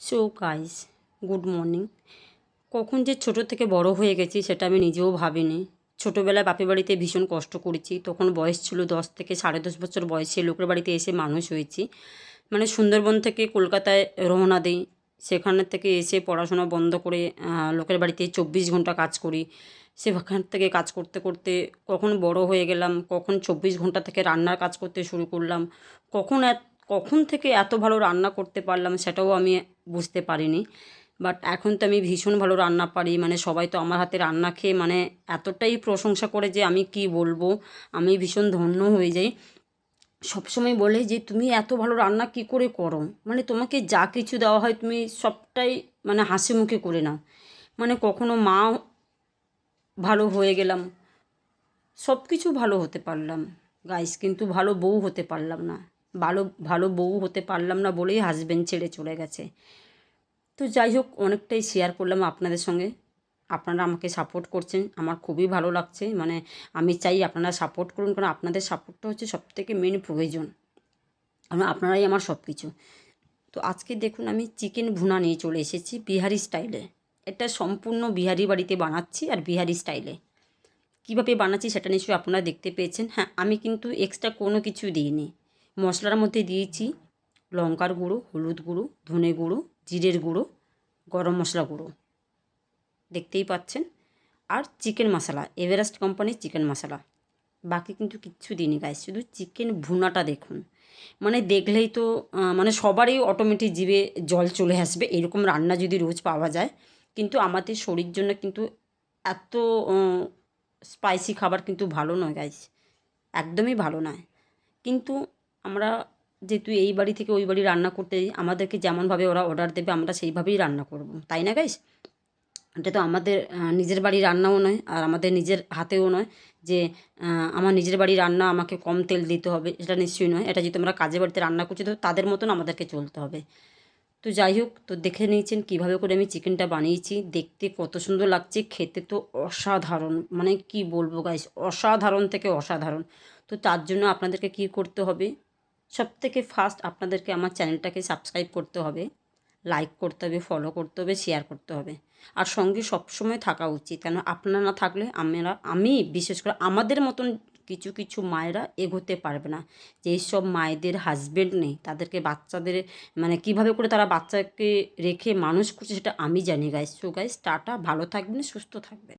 So guys good morning কখন যে ছোট থেকে বড় হয়ে গেছি সেটা আমি নিজেও ভাবিনি। ছোটোবেলায় বাপের বাড়িতে ভীষণ কষ্ট করেছি। তখন বয়স ছিল দশ থেকে সাড়ে দশ বছর বয়সে লোকের বাড়িতে এসে মানুষ হয়েছি। মানে সুন্দরবন থেকে কলকাতায় রওনা দিই। সেখানে থেকে এসে পড়াশোনা বন্ধ করে লোকের বাড়িতে চব্বিশ ঘণ্টা কাজ করি। সেখান থেকে কাজ করতে করতে কখন বড় হয়ে গেলাম, কখন চব্বিশ ঘণ্টা থেকে রান্নার কাজ করতে শুরু করলাম, কখন কখন থেকে এত ভালো রান্না করতে পারলাম সেটাও আমি বুঝতে পারিনি। বাট এখন তো আমি ভীষণ ভালো রান্না পারি। মানে সবাই তো আমার হাতে রান্না খেয়ে মানে এতটাই প্রশংসা করে যে আমি কি বলব, আমি ভীষণ ধন্য হয়ে যাই। সবসময় বলে যে, তুমি এত ভালো রান্না কি করে করো? মানে তোমাকে যা কিছু দেওয়া হয় তুমি সবটাই মানে হাসি মুখে করে নাও। মানে কখনো মা ভালো হয়ে গেলাম সব কিছু ভালো হতে পারলাম। গাইস কিন্তু ভালো বউ হতে পারলাম না। ভালো ভালো বউ হতে পারলাম না বলেই হাজবেন্ড ছেড়ে চলে গেছে। তো যাই হোক, অনেকটাই শেয়ার করলাম আপনাদের সঙ্গে। আপনারা আমাকে সাপোর্ট করছেন, আমার খুবই ভালো লাগছে। মানে আমি চাই আপনারা সাপোর্ট করুন, কারণ আপনাদের সাপোর্টটা হচ্ছে সবথেকে মেন প্রয়োজন। আপনারাই আমার সব কিছু তো আজকে দেখুন, আমি চিকেন ভুনা নিয়ে চলে এসেছি বিহারি স্টাইলে এটা সম্পূর্ণ বিহারি বাড়িতে বানাচ্ছি আর বিহারি স্টাইলে কীভাবে বানাচ্ছি সেটা নিশ্চয়ই আপনারা দেখতে পেয়েছেন। হ্যাঁ আমি কিন্তু এক্সট্রা কোনো কিছু দিইনি। মশলার মধ্যে দিয়েছি লঙ্কার গুঁড়ো, হলুদ গুঁড়ো, ধনে গুঁড়ো, জিরের গুঁড়ো, গরম মশলা গুঁড়ো। দেখতেই পাচ্ছেন? আর চিকেন মশলা, এভারেস্ট কোম্পানির চিকেন মশলা। বাকি কিন্তু কিচ্ছু দিইনি গাইস শুধু চিকেন ভুনাটা দেখুন। মানে দেখলেই তো মানে সবারই অটোমেটিক জিভে জল চলে আসবে, এরকম রান্না যদি রোজ পাওয়া যায়। কিন্তু আমাদের শরীর জন্য কিন্তু এত স্পাইসি খাবার কিন্তু ভালো নয় গাইস একদমই ভালো নয়। কিন্তু আমরা যেহেতু এই বাড়ি থেকে ওই বাড়ি রান্না করতে আমাদেরকে যেমনভাবে ওরা অর্ডার দেবে, আমরা সেইভাবেই রান্না করব। তাই না গাইস এটা তো আমাদের নিজের বাড়ির রান্নাও নয়, আর আমাদের নিজের হাতেও নয় যে আমার নিজের বাড়ি রান্না আমাকে কম তেল দিতে হবে, এটা নিশ্চয়ই নয়। এটা যদি আমরা কাজের বাড়িতে রান্না করছি, তো তাদের মতন আমাদেরকে চলতে হবে। তো যাই হোক, তো দেখে নিয়েছেন কীভাবে করে আমি চিকেনটা বানিয়েছি। দেখতে কত সুন্দর লাগছে, খেতে তো অসাধারণ। মানে কি বলব গাইস অসাধারণ থেকে অসাধারণ। তো তার জন্য আপনাদেরকে কি করতে হবে? সব থেকে ফার্স্ট আপনাদেরকে আমার চ্যানেলটাকে সাবস্ক্রাইব করতে হবে, লাইক করতে হবে, ফলো করতে হবে, শেয়ার করতে হবে। আর সঙ্গে সবসময় থাকা উচিত, কেন আপনারা না থাকলে আমরা, আমি বিশেষ করে আমাদের মতন কিছু কিছু মায়েরা এগোতে পারবে না। যেই সব মায়েদের হাজবেন্ড নেই, তাদেরকে বাচ্চাদের মানে কীভাবে করে তারা বাচ্চাকে রেখে মানুষ করছে সেটা আমি জানি গাইস সো গাইস টাটা, ভালো থাকবেন, সুস্থ থাকবেন।